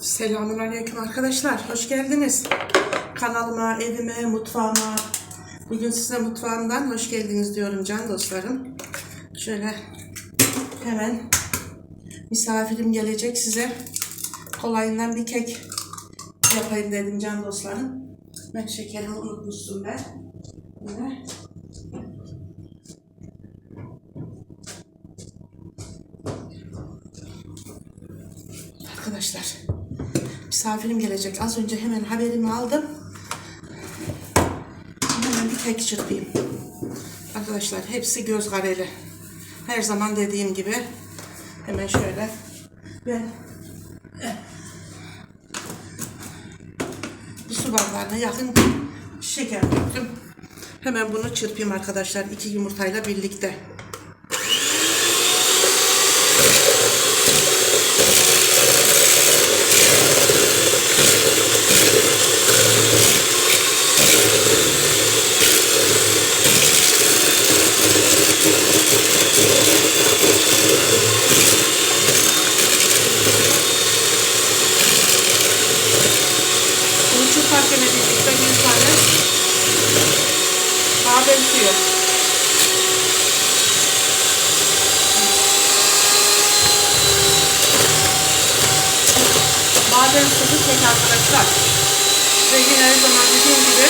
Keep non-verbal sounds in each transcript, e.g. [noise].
Selamünaleyküm arkadaşlar. Hoş geldiniz. Kanalıma, evime, mutfağıma. Bugün size mutfağımdan hoş geldiniz diyorum can dostlarım. Şöyle hemen misafirim gelecek size. Kolayından bir kek yapayım dedim can dostlarım. Ben şekerimi unutmuştum ben. Yine. Arkadaşlar misafirim gelecek. Az önce hemen haberimi aldım. Hemen bir kek çırpayım. Arkadaşlar hepsi göz kareli. Her zaman dediğim gibi hemen şöyle ben eh, bir su bardağına yakın şeker döktüm. Hemen bunu çırpayım arkadaşlar iki yumurtayla birlikte. Çırparken birlikte bir tane badem suyu. Badem suyu kek arkadaşlar. Ve yine her zaman dediğim gibi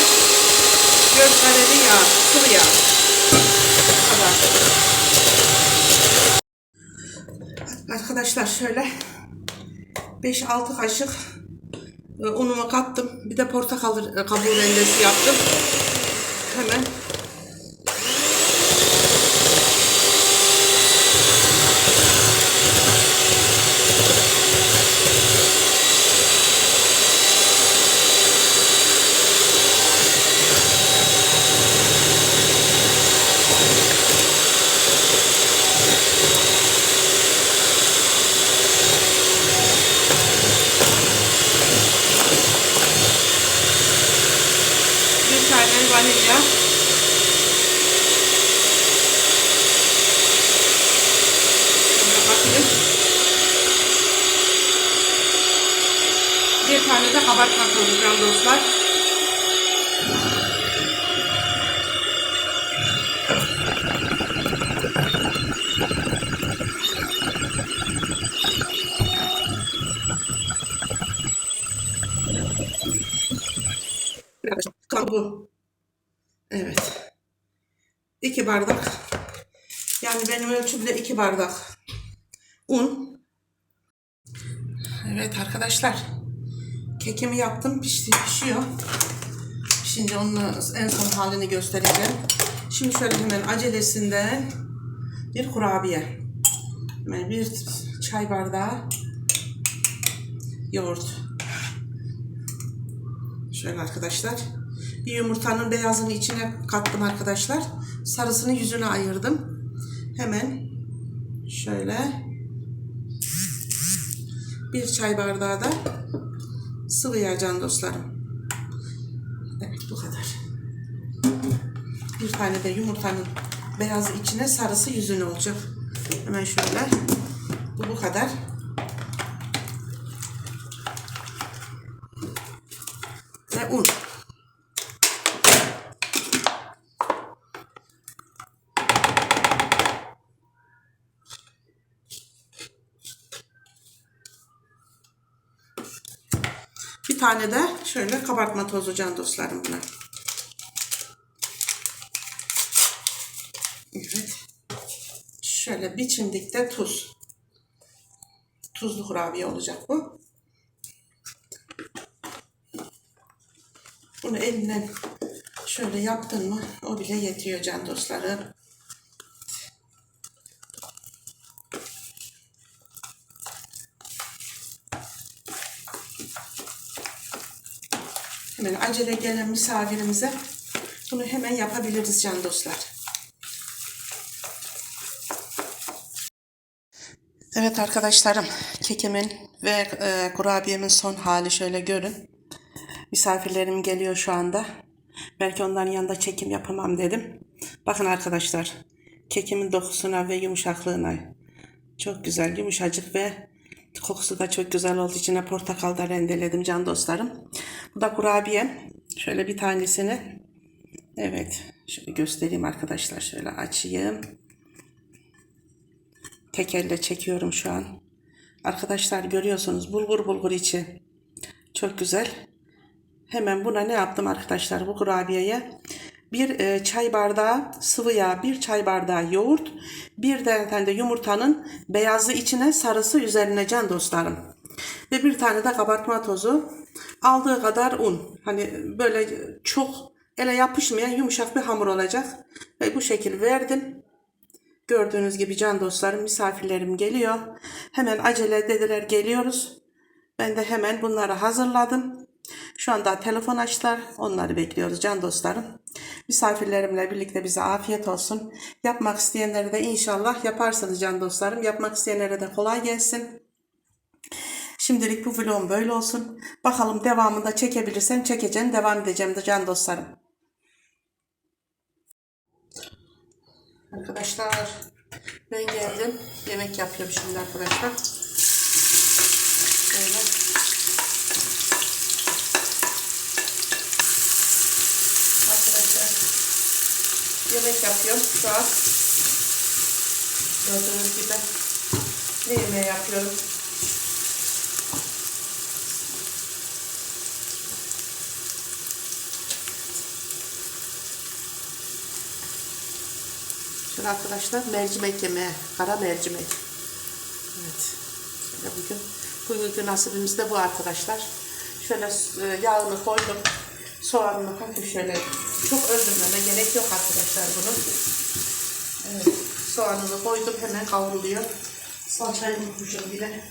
göz kareli yağ, sıvı yağ. Kadar. Arkadaşlar şöyle 5-6 kaşık e, unumu kattım. Bir de portakal e, kabuğu rendesi yaptım. Hemen bir tane vanilya. Bakayım. Bir tane de kabartma can dostlar. Kabuğu. Evet. İki bardak. Yani benim ölçümde iki bardak un. Evet arkadaşlar. Kekimi yaptım. Pişti, pişiyor. Şimdi onun en son halini göstereceğim. Şimdi şöyle hemen acelesinden bir kurabiye. Hemen bir çay bardağı yoğurt. Şöyle arkadaşlar. Bir yumurtanın beyazını içine kattım arkadaşlar. Sarısını yüzüne ayırdım. Hemen şöyle bir çay bardağı da sıvı yağ can dostlarım. Evet bu kadar. Bir tane de yumurtanın beyazı içine sarısı yüzüne olacak. Hemen şöyle. Bu bu kadar. Tane de şöyle kabartma tozu can dostlarım buna. Evet. Şöyle bir çimdik de tuz. Tuzlu kurabiye olacak bu. Bunu elinden şöyle yaptın mı o bile yetiyor can dostlarım. Hemen acele gelen misafirimize bunu hemen yapabiliriz can dostlar. Evet arkadaşlarım, kekimin ve e, kurabiyemin son hali şöyle görün. Misafirlerim geliyor şu anda. Belki onların yanında çekim yapamam dedim. Bakın arkadaşlar, kekimin dokusuna ve yumuşaklığına çok güzel, yumuşacık ve Kokusu da çok güzel oldu. İçine portakal da rendeledim can dostlarım. Bu da kurabiye. Şöyle bir tanesini. Evet. Şöyle göstereyim arkadaşlar. Şöyle açayım. Tek elle çekiyorum şu an. Arkadaşlar görüyorsunuz bulgur bulgur içi. Çok güzel. Hemen buna ne yaptım arkadaşlar bu kurabiyeye? Bir e, çay bardağı sıvı yağ, bir çay bardağı yoğurt, bir de de yumurtanın beyazı içine, sarısı üzerine can dostlarım. Ve bir tane de kabartma tozu. Aldığı kadar un. Hani böyle çok ele yapışmayan yumuşak bir hamur olacak. Ve bu şekil verdim. Gördüğünüz gibi can dostlarım misafirlerim geliyor. Hemen acele dediler geliyoruz. Ben de hemen bunları hazırladım. Şu anda telefon açtılar. Onları bekliyoruz can dostlarım. Misafirlerimle birlikte bize afiyet olsun. Yapmak isteyenlere de inşallah yaparsınız can dostlarım. Yapmak isteyenlere de kolay gelsin. Şimdilik bu vlogum böyle olsun. Bakalım devamında çekebilirsem çekeceğim. Devam edeceğim de can dostlarım. Arkadaşlar ben geldim. Yemek yapıyorum şimdi arkadaşlar. Böyle. Arkadaşlar yemek yapıyorum şu an. Gördüğünüz gibi ne yemeği yapıyorum? Şöyle arkadaşlar mercimek yemeği, kara mercimek. Evet. Şöyle bugün, bugünkü nasibimiz de bu arkadaşlar. Şöyle e, yağını koydum. Soğanını hafif şöyle çok öldürmeme gerek yok arkadaşlar bunun. Evet. Soğanını koydum hemen kavruluyor. Salçayı unutmuşum bile.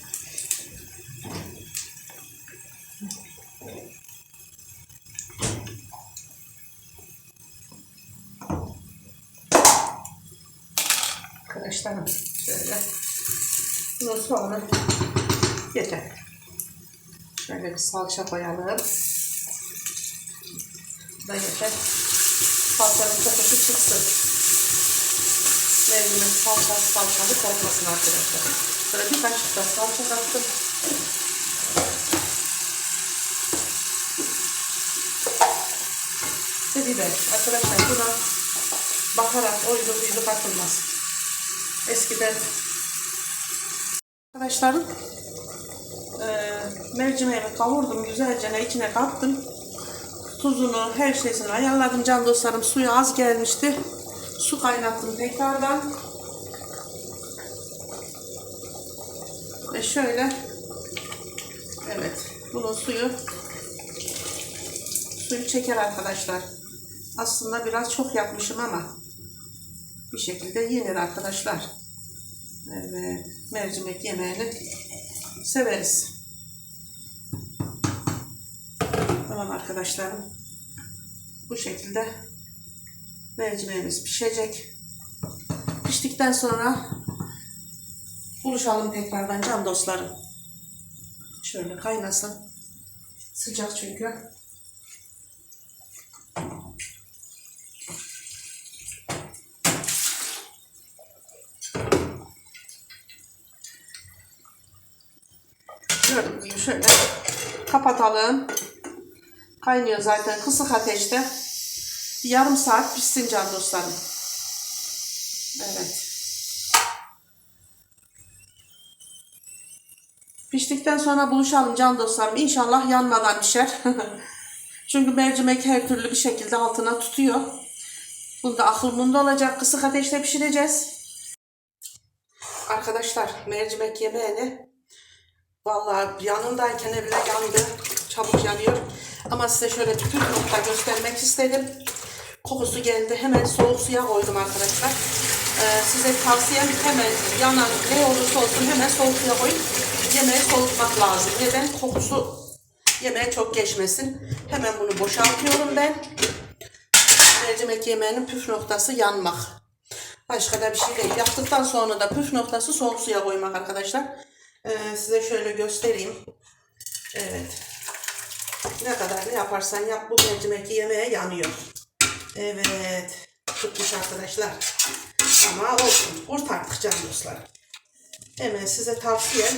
Soğanı yeter. Şöyle bir salça koyalım. Da yeter. Salçanın kokusu çıksın. Mercimek salçalı salçalı kokmasın arkadaşlar. Böyle bir kaşık da salça kattım. Ve biber. Arkadaşlar buna baharat, oydu, buydu katılmaz. Eskiden arkadaşlarım eee mercimeğimi kavurdum güzelce içine kattım. Tuzunu, her şeyini ayarladım can dostlarım. Suyu az gelmişti. Su kaynattım tekrardan. Ve şöyle evet bunun suyu suyu çeker arkadaşlar. Aslında biraz çok yapmışım ama bir şekilde yenir arkadaşlar. Evet, mercimek yemeğini severiz. Tamam arkadaşlarım. Bu şekilde mercimeğimiz pişecek. Piştikten sonra buluşalım tekrardan can dostlarım. Şöyle kaynasın. Sıcak çünkü. Şöyle kapatalım. Kaynıyor zaten kısık ateşte. Yarım saat pişsin can dostlarım. Evet. Piştikten sonra buluşalım can dostlarım. İnşallah yanmadan pişer. [laughs] Çünkü mercimek her türlü bir şekilde altına tutuyor. Bunda akıl bunda olacak. Kısık ateşte pişireceğiz. Arkadaşlar mercimek yemeğini Vallahi yanındayken bile yandı. Çabuk yanıyor. Ama size şöyle püf nokta göstermek istedim. Kokusu geldi. Hemen soğuk suya koydum arkadaşlar. Ee, size tavsiyem hemen yanan ne olursa olsun hemen soğuk suya koyup yemeği soğutmak lazım. Neden? Kokusu yemeğe çok geçmesin. Hemen bunu boşaltıyorum ben. Mercimek yemeğinin püf noktası yanmak. Başka da bir şey değil. Yaptıktan sonra da püf noktası soğuk suya koymak arkadaşlar. Ee, size şöyle göstereyim. Evet. Ne kadar ne yaparsan yap bu mercimek yemeğe yanıyor. Evet. Tutmuş arkadaşlar. Ama olsun. Kurtardık can dostlar. Hemen size tavsiyem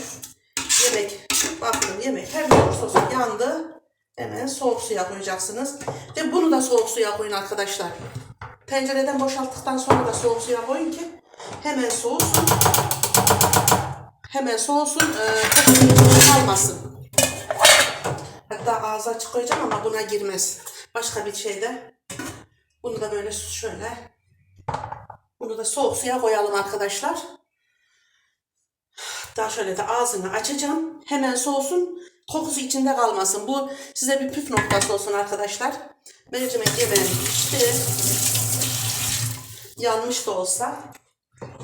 yemek, bakın yemek her ne olursa olsun yandı. Hemen soğuk suya koyacaksınız. Ve bunu da soğuk suya koyun arkadaşlar. Tencereden boşalttıktan sonra da soğuk suya koyun ki hemen soğusun. Hemen soğusun, e, kalmasın. Hatta ağzı açık ama buna girmez. Başka bir şeyde. Bunu da böyle şöyle. Bunu da soğuk suya koyalım arkadaşlar. Daha şöyle de ağzını açacağım. Hemen soğusun. Kokusu içinde kalmasın. Bu size bir püf noktası olsun arkadaşlar. Mercimek yemeğim pişti. Yanmış da olsa.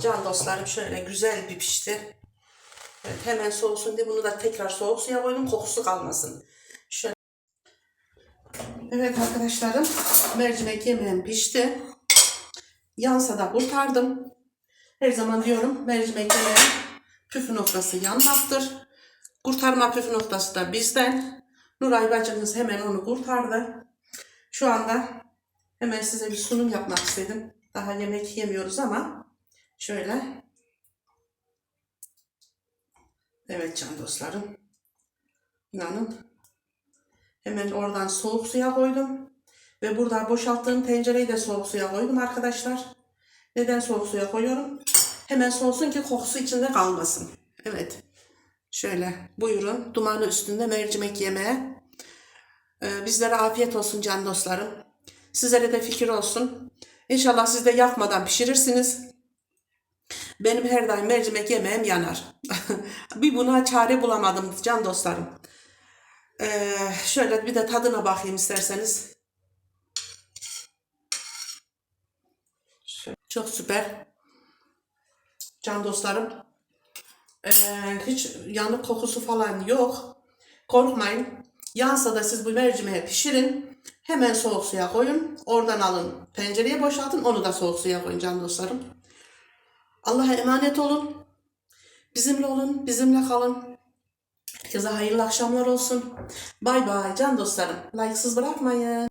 Can dostlarım şöyle güzel bir pişti. Evet, hemen soğusun diye bunu da tekrar soğuk suya koydum. Kokusu kalmasın. Şöyle. Evet arkadaşlarım. Mercimek yemeğim pişti. Yansa da kurtardım. Her zaman diyorum mercimek yemeğin püf noktası yanmaktır. Kurtarma püf noktası da bizden. Nuray bacımız hemen onu kurtardı. Şu anda hemen size bir sunum yapmak istedim. Daha yemek yemiyoruz ama şöyle. Evet can dostlarım. İnanın. Hemen oradan soğuk suya koydum. Ve burada boşalttığım tencereyi de soğuk suya koydum arkadaşlar. Neden soğuk suya koyuyorum? Hemen soğusun ki kokusu içinde kalmasın. Evet. Şöyle buyurun. Dumanı üstünde mercimek yemeğe. Ee, bizlere afiyet olsun can dostlarım. Sizlere de fikir olsun. İnşallah siz de yakmadan pişirirsiniz. Benim her daim mercimek yemeğim yanar. [laughs] bir buna çare bulamadım can dostlarım. Ee, şöyle bir de tadına bakayım isterseniz. Çok süper. Can dostlarım. Ee, hiç yanık kokusu falan yok. Korkmayın. Yansa da siz bu mercimeği pişirin. Hemen soğuk suya koyun. Oradan alın. Tencereye boşaltın. Onu da soğuk suya koyun can dostlarım. Allah'a emanet olun. Bizimle olun. Bizimle kalın. Herkese hayırlı akşamlar olsun. Bay bay can dostlarım. Like'sız bırakmayın.